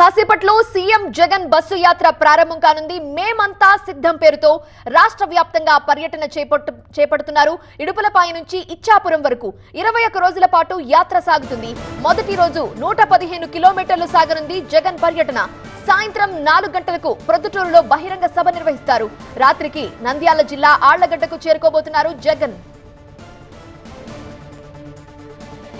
కాసేపట్లో CM Jagan bus యాత్ర ప్రారంభం కానుంది. మేమంతా సిద్ధం పేరుతో రాష్ట్ర వ్యాప్తంగా పర్యటన చేపట్టు చేపడుతున్నారు. ఇడుపులపాయ నుంచి ఇచ్చాపురం వరకు ఇరవై ఒక్క రోజుల పాటు యాత్ర సాగుతుంది. మొదటి రోజు నూట పదిహేను కిలోమీటర్లు సాగనుంది జగన్ పర్యటన. సాయంత్రం నాలుగు గంటలకు ప్రొద్దుటూరులో బహిరంగ సభ నిర్వహిస్తారు. రాత్రికి నంద్యాల జిల్లా ఆళ్ళగడ్డకు చేరుకోబోతున్నారు జగన్.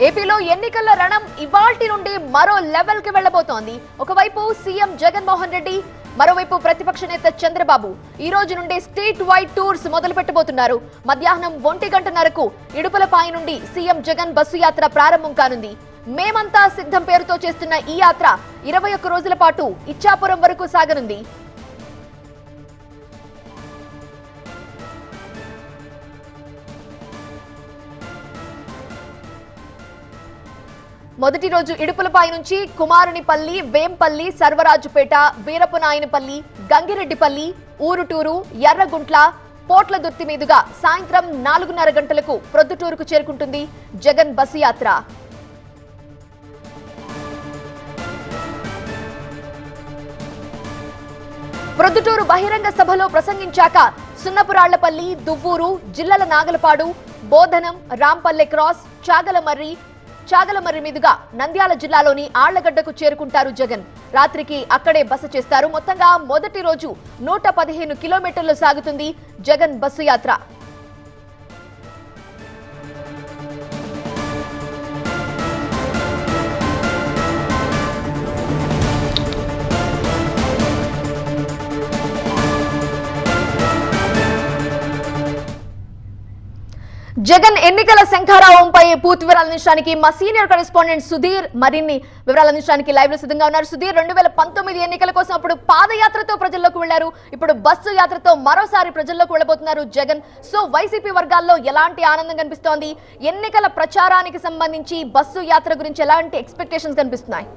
ఏపీలో ఎన్నికల రణం ఇవాల్టి నుండి మరో లెవెల్కి వెళ్ళబోతోంది ఒకవైపు సీఎం జగన్మోహన్ రెడ్డి మరోవైపు ప్రతిపక్ష నేత చంద్రబాబు. ఈ రోజు నుండి స్టేట్ వైడ్ టూర్స్ మొదలు పెట్టబోతున్నారు. మధ్యాహ్నం ఒంటి గంటన్నరకు ఇడుపులపాయ నుండి సీఎం జగన్ బస్సు యాత్ర ప్రారంభం కానుంది. మేమంతా సిద్ధం పేరుతో చేస్తున్న ఈ యాత్ర ఇరవై ఒక్క రోజుల పాటు ఇచ్చాపురం వరకు సాగనుంది. మొదటి రోజు ఇడుపులపై నుంచి కుమారునిపల్లి వేంపల్లి సర్వరాజుపేట వీరపునాయనపల్లి గంగిరెడ్డిపల్లి ఊరుటూరు ఎర్రగుంట్ల పోట్ల దుర్తి మీదుగా సాయంత్రం నాలుగున్నర గంటలకు ప్రొద్దుటూరుకు చేరుకుంటుంది జగన్ బస్సు యాత్ర. ప్రొద్దుటూరు బహిరంగ సభలో ప్రసంగించాక సున్నపురాళ్ళపల్లి దువ్వూరు జిల్లల నాగలపాడు బోధనం రాంపల్లె క్రాస్ చాగలమర్రి చాగలమర్రి మీదుగా నంద్యాల జిల్లాలోని ఆళ్ళగడ్డకు చేరుకుంటారు జగన్. రాత్రికి అక్కడే బస చేస్తారు. మొత్తంగా మొదటి రోజు నూట పదిహేను కిలోమీటర్లు సాగుతుంది జగన్ బస్సు యాత్ర. జగన్ ఎన్నికల శంఖారావంపై పూర్తి వివరాలు అందించడానికి మా సీనియర్ కరెస్పాండెంట్ సుధీర్ మరిన్ని వివరాలు అందించడానికి లైవ్లో సిద్ధంగా ఉన్నారు. సుధీర్ రెండు వేల పంతొమ్మిది ఎన్నికల కోసం అప్పుడు పాదయాత్రతో ప్రజల్లోకి వెళ్ళారు ఇప్పుడు బస్సు యాత్రతో మరోసారి ప్రజల్లోకి వెళ్ళబోతున్నారు జగన్. సో వైసీపీ వర్గాల్లో ఎలాంటి ఆనందం కనిపిస్తోంది? ఎన్నికల ప్రచారానికి సంబంధించి బస్సు యాత్ర గురించి ఎలాంటి ఎక్స్పెక్టేషన్స్ కనిపిస్తున్నాయి?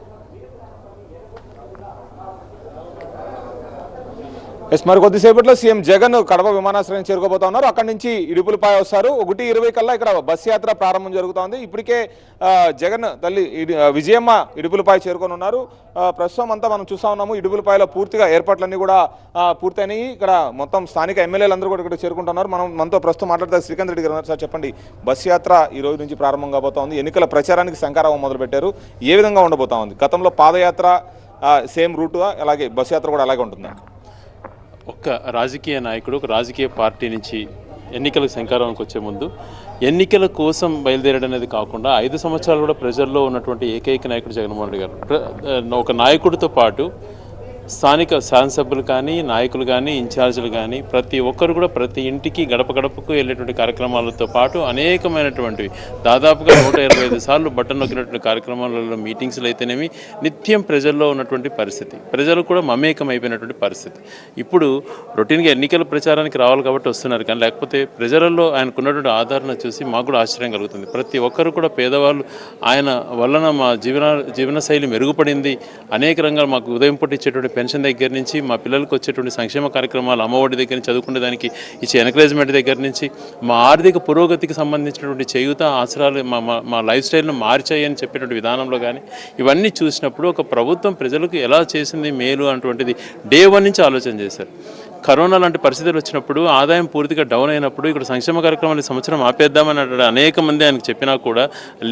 ఎస్ మరి కొద్దిసేపట్లో సీఎం జగన్ కడప విమానాశ్రయం చేరుకోబోతా ఉన్నారు అక్కడి నుంచి ఇడుపులపాయ వస్తారు. ఒకటి ఇరవై కల్లా ఇక్కడ బస్ యాత్ర ప్రారంభం జరుగుతోంది. ఇప్పటికే జగన్ తల్లి విజయమ్మ ఇడుపులపాయ చేరుకొని ఉన్నారు ప్రస్తుతం అంతా మనం చూస్తా ఉన్నాము. ఇడుపులపాయలో పూర్తిగా ఏర్పాట్లన్నీ కూడా పూర్తయినాయి. ఇక్కడ మొత్తం స్థానిక ఎమ్మెల్యేలందరూ కూడా ఇక్కడ చేరుకుంటున్నారు. మనం మనతో ప్రస్తుతం మాట్లాడతారు శ్రీకాంత్ రెడ్డి గారు సార్ చెప్పండి. బస్ యాత్ర ఈ రోజు నుంచి ప్రారంభం కాబోతోంది. ఎన్నికల ప్రచారానికి శంకారావం మొదలుపెట్టారు. ఏ విధంగా ఉండబోతా ఉంది? గతంలో పాదయాత్ర సేమ్ రూట్ అలాగే బస్ యాత్ర కూడా అలాగే ఉంటుందా? ఒక్క రాజకీయ నాయకుడు ఒక రాజకీయ పార్టీ నుంచి ఎన్నికలకు శంకారానికి వచ్చే ముందు ఎన్నికల కోసం బయలుదేరడం అనేది కాకుండా ఐదు సంవత్సరాలు కూడా ప్రజల్లో ఉన్నటువంటి ఏకైక నాయకుడు జగన్మోహన్ రెడ్డి గారు. ప్ర- ఒక నాయకుడితో పాటు స్థానిక శాసనసభ్యులు కానీ నాయకులు కానీ ఇన్ఛార్జీలు కానీ ప్రతి ఒక్కరు కూడా ప్రతి ఇంటికి గడప గడపకు వెళ్ళేటువంటి కార్యక్రమాలతో పాటు అనేకమైనటువంటివి. దాదాపుగా నూట ఇరవై ఐదు సార్లు బట్టన్ నొక్కినటువంటి కార్యక్రమాలలో మీటింగ్స్లు అయితేనేమి నిత్యం ప్రజల్లో ఉన్నటువంటి పరిస్థితి. ప్రజలు కూడా మమేకం అయిపోయినటువంటి పరిస్థితి. ఇప్పుడు రొటీన్గా ఎన్నికల ప్రచారానికి రావాలి కాబట్టి వస్తున్నారు కానీ లేకపోతే ప్రజలలో ఆయనకున్నటువంటి ఆదరణ చూసి మాకు కూడా ఆశ్చర్యం కలుగుతుంది. ప్రతి ఒక్కరు కూడా పేదవాళ్ళు ఆయన వలన మా జీవన జీవనశైలి మెరుగుపడింది. అనేక రంగాలు మాకు ఉదయం పూట ఇచ్చేటువంటి పెన్షన్ దగ్గర నుంచి మా పిల్లలకు వచ్చేటువంటి సంక్షేమ కార్యక్రమాలు అమ్మఒడి దగ్గర నుంచి చదువుకునే దానికి ఇచ్చే ఎన్కరేజ్మెంట్ దగ్గర నుంచి మా ఆర్థిక పురోగతికి సంబంధించినటువంటి చేయుత ఆసరాలు మా మా మా లైఫ్ స్టైల్ను మార్చాయి అని చెప్పినటువంటి విధానంలో కానీ ఇవన్నీ చూసినప్పుడు ఒక ప్రభుత్వం ప్రజలకు ఎలా చేసింది మేలు అటువంటిది డే వన్ నుంచి ఆలోచన చేశారు. కరోనా లాంటి పరిస్థితులు వచ్చినప్పుడు ఆదాయం పూర్తిగా డౌన్ అయినప్పుడు ఇక్కడ సంక్షేమ కార్యక్రమాలు సంవత్సరం ఆపేద్దామని అన్నాడు. అనేక మంది ఆయనకు చెప్పినా కూడా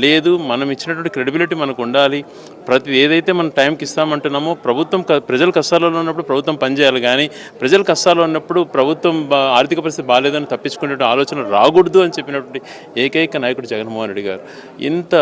లేదు మనం ఇచ్చినటువంటి క్రెడిబిలిటీ మనకు ఉండాలి ప్రతి ఏదైతే మనం టైంకి ఇస్తామంటున్నామో ప్రభుత్వం క- ప్రజల కష్టాలలో ఉన్నప్పుడు ప్రభుత్వం పనిచేయాలి కానీ ప్రజల కష్టాలు ఉన్నప్పుడు ప్రభుత్వం బా- ఆర్థిక పరిస్థితి బాగాలేదని తప్పించుకునే ఆలోచన రాకూడదు అని చెప్పినటువంటి ఏకైక నాయకుడు జగన్మోహన్ రెడ్డి గారు ఇంత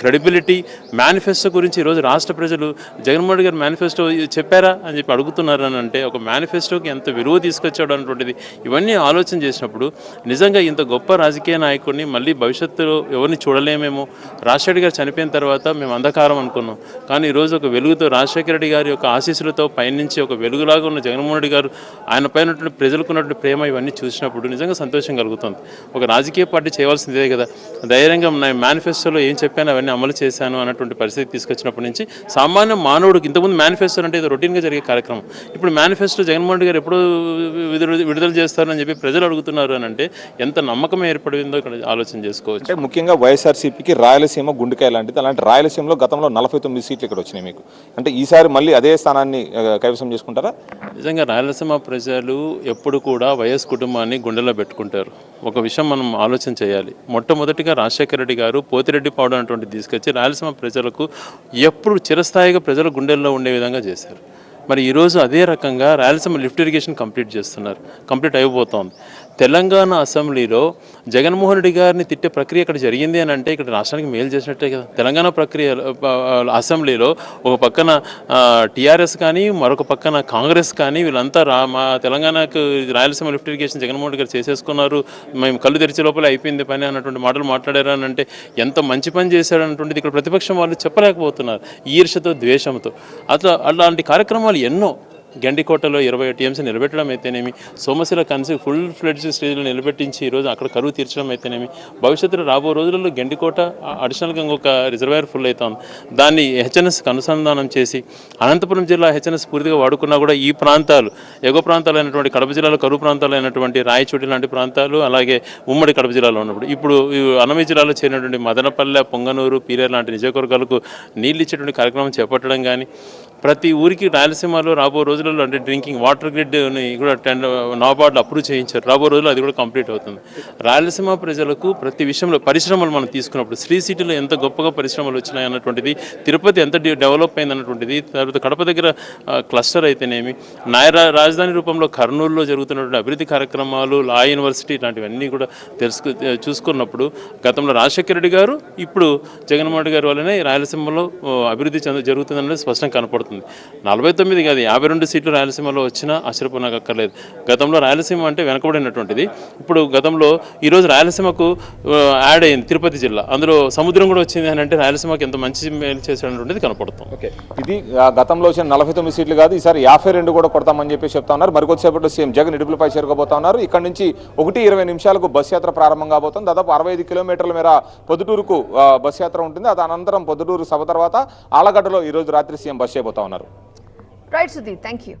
క్రెడిబిలిటీ మేనిఫెస్టో గురించి ఈరోజు రాష్ట్ర ప్రజలు జగన్మోహన్ రెడ్డి గారు మేనిఫెస్టో చెప్పారా అని చెప్పి అడుగుతున్నారు అని అంటే ఒక మేనిఫెస్టోకి ఎంత విలువ తీసుకొచ్చాడు అనేటువంటిది ఇవన్నీ ఆలోచన చేసినప్పుడు నిజంగా ఇంత గొప్ప రాజకీయ నాయకుడిని మళ్ళీ భవిష్యత్తులో ఎవరిని చూడలేమేమో? రాజశేఖర్ గారు చనిపోయిన తర్వాత మేము అంధకారం అనుకున్నాం. కానీ ఈరోజు ఒక వెలుగుతో రాజశేఖర రెడ్డి గారి యొక్క ఆశీస్సులతో పయనించి ఒక వెలుగులాగా ఉన్న జగన్మోహన్ రెడ్డి గారు ఆయన పైన ప్రజలకు ఉన్నటువంటి ప్రేమ ఇవన్నీ చూసినప్పుడు నిజంగా సంతోషం కలుగుతుంది. ఒక రాజకీయ పార్టీ చేయవలసిందే కదా. ధైర్యంగా నా మేనిఫెస్టోలో ఏం చెప్పాను అవన్నీ అమలు చేశాను అన్నటువంటి పరిస్థితి తీసుకొచ్చినప్పటి నుంచి సామాన్య మానవుడికి ఇంతకుముందు మేనిఫెస్టో అంటే ఇది రొటీన్గా జరిగే కార్యక్రమం. ఇప్పుడు మేనిఫెస్టో జగన్మోహన్ రెడ్డి గారు ఎప్పుడో విడుదల చేస్తారని చెప్పి ప్రజలు అడుగుతున్నారు అని అంటే ఎంత నమ్మకం ఏర్పడిందో ఇక్కడ ఆలోచన చేసుకోవచ్చు. అంటే ముఖ్యంగా వైఎస్ఆర్సీపీకి రాయలసీమ గుండెకాయ లాంటిది. అలాంటి రాయలసీమలో గతంలో నలభై తొమ్మిది సీట్లు ఇక్కడ వచ్చినాయి మీకు. అంటే ఈసారి మళ్ళీ అదే స్థానాన్ని కైవసం చేసుకుంటారా? నిజంగా రాయలసీమ ప్రజలు ఎప్పుడు కూడా వైఎస్ కుటుంబాన్ని గుండెలో పెట్టుకుంటారు. ఒక విషయం మనం ఆలోచన చేయాలి. మొట్టమొదటిగా రాజశేఖర రెడ్డి గారు పోతిరెడ్డి పౌడర్ అటువంటి తీసుకొచ్చి రాయలసీమ ప్రజలకు ఎప్పుడు చిరస్థాయిగా ప్రజల గుండెల్లో ఉండే విధంగా చేశారు. మరి ఈరోజు అదే రకంగా రాయలసీమ లిఫ్ట్ ఇరిగేషన్ కంప్లీట్ చేస్తున్నారు. కంప్లీట్ అయిపోతోంది. తెలంగాణ అసెంబ్లీలో జగన్మోహన్ రెడ్డి గారిని తిట్టే ప్రక్రియ ఇక్కడ జరిగింది అని అంటే ఇక్కడ రాష్ట్రానికి మేలు చేసినట్టే కదా. తెలంగాణ ప్రక్రియ అసెంబ్లీలో ఒక పక్కన టీఆర్ఎస్ కానీ మరొక పక్కన కాంగ్రెస్ కానీ వీళ్ళంతా రా మా తెలంగాణకు రాయలసీమ లిఫ్ట్ ఇరిగేషన్ జగన్మోహన్ రెడ్డి గారు చేసేసుకున్నారు. మేము కళ్ళు తెరిచే లోపల అయిపోయింది పని అన్నటువంటి మాటలు మాట్లాడారు అని అంటే ఎంత మంచి పని చేశాడు అన్నటువంటిది ఇక్కడ ప్రతిపక్షం వాళ్ళు చెప్పలేకపోతున్నారు. ఈర్షతో ద్వేషంతో. అట్లా అలాంటి కార్యక్రమాలు ఎన్నో గండికోటలో ఇరవై టీఎంసీ నిలబెట్టడం అయితేనేమి సోమశిల కన్సీ ఫుల్ ఫ్లెడ్జ్ స్టేజ్లో నిలబెట్టించి ఈరోజు అక్కడ కరువు తీర్చడం అయితేనేమి భవిష్యత్తులో రాబో రోజులలో గండికోట అడిషనల్గా ఇంకొక రిజర్వాయర్ ఫుల్ అవుతాం. దాన్ని హెచ్ఎన్ఎస్కి అనుసంధానం చేసి అనంతపురం జిల్లా హెచ్ఎన్ఎస్ పూర్తిగా వాడుకున్నా కూడా ఈ ప్రాంతాలు ఎగువ ప్రాంతాలైనటువంటి కడప జిల్లాలో కరువు ప్రాంతాలైనటువంటి రాయచోటి లాంటి ప్రాంతాలు అలాగే ఉమ్మడి కడప జిల్లాలో ఉన్నప్పుడు. ఇప్పుడు ఈ అన్నమయ్య జిల్లాలో చేరినటువంటి మదనపల్లె పొంగనూరు పీరేర్ లాంటి నియోజకవర్గాలకు నీళ్ళు ఇచ్చేటువంటి కార్యక్రమం చేపట్టడం కానీ ప్రతి ఊరికి రాయలసీమలో రాబో రోజులలో అంటే డ్రింకింగ్ వాటర్ గ్రిడ్ని కూడా టెన్ నాబార్డులు అప్రూవ్ చేయించారు. రాబో రోజుల్లో అది కూడా కంప్లీట్ అవుతుంది. రాయలసీమ ప్రజలకు ప్రతి విషయంలో పరిశ్రమలు మనం తీసుకున్నప్పుడు శ్రీ సిటీలో ఎంత గొప్పగా పరిశ్రమలు వచ్చినాయి అన్నటువంటిది తిరుపతి ఎంత డెవలప్ అయింది అన్నటువంటిది తర్వాత కడప దగ్గర క్లస్టర్ అయితేనేమి నాయరా రాజధాని రూపంలో కర్నూలులో జరుగుతున్నటువంటి అభివృద్ధి కార్యక్రమాలు లా యూనివర్సిటీ ఇలాంటివన్నీ కూడా తెలుసుకు చూసుకున్నప్పుడు గతంలో రాజశేఖర రెడ్డి గారు ఇప్పుడు జగన్మోహన్ రెడ్డి గారి వల్లనే రాయలసీమలో అభివృద్ధి చెంద జరుగుతుందనేది స్పష్టంగా కనపడుతుంది. నలభై తొమ్మిది కాదు యాభై రెండు సీట్లు రాయలసీమలో వచ్చినా నాకు అక్కర్లేదు గతంలో రాయలసీమ అంటే వెనకబడినటువంటిది. ఇప్పుడు గతంలో ఈరోజు రాయలసీమకు యాడ్ అయింది తిరుపతి జిల్లా. అందులో సముద్రం కూడా వచ్చింది అని అంటే రాయలసీమకి ఎంత మంచి మేలు చేసినటువంటిది కనపడుతుంది. ఓకే. ఇది గతంలో వచ్చిన నలభై తొమ్మిది సీట్లు కాదు ఈసారి యాభై రెండు కూడా కొడతామని చెప్పి చెప్తా ఉన్నారు. మరికొద్దిసేపట్లో సీఎం జగన్ ఇడుపులపై చేరుకోబోతా ఉన్నారు. ఇక్కడ నుంచి ఒకటి ఇరవై నిమిషాలకు బస్ యాత్ర ప్రారంభం కాబోతుంది. దాదాపు అరవై ఐదు కిలోమీటర్ల మేర పొద్దుటూరుకు బస్ యాత్ర ఉంటుంది. అది అనంతరం పొద్దుటూరు సభ తర్వాత ఆలగడ్డలో ఈరోజు రాత్రి సీఎం బస్ చేయబోతా ఉన్నారు. Right Sudheer thank you